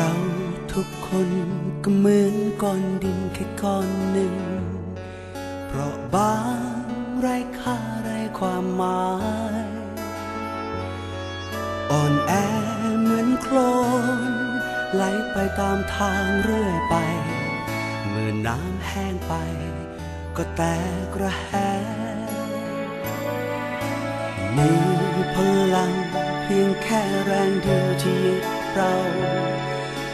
ราทุกคนก็เหมือนก้อนดินแค่ก้อนหนึ่ง เพราะบางไร้ค่าไร้ความหมาย อ่อนแอเหมือนโคลนไหลไปตามทางเรื่อยไป เมื่อน้ำแห้งไป ก็แตกระแหมีพลังเพียงแค่แรงเดียวที่ยึดเรา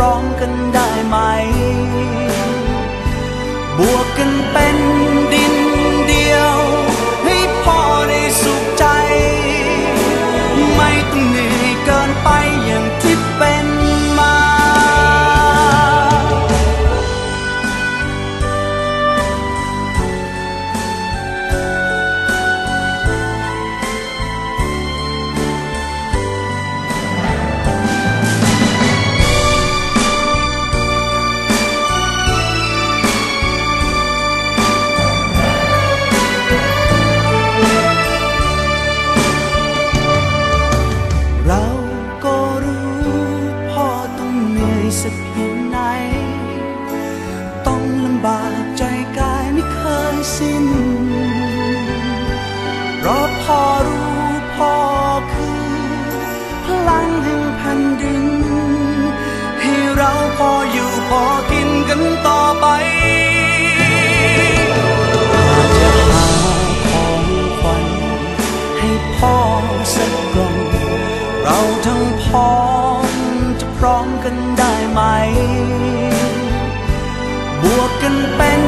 ร้องกันได้ไหม บวกกันเป็น พร้อมกันได้ไหม บวกกันเป็น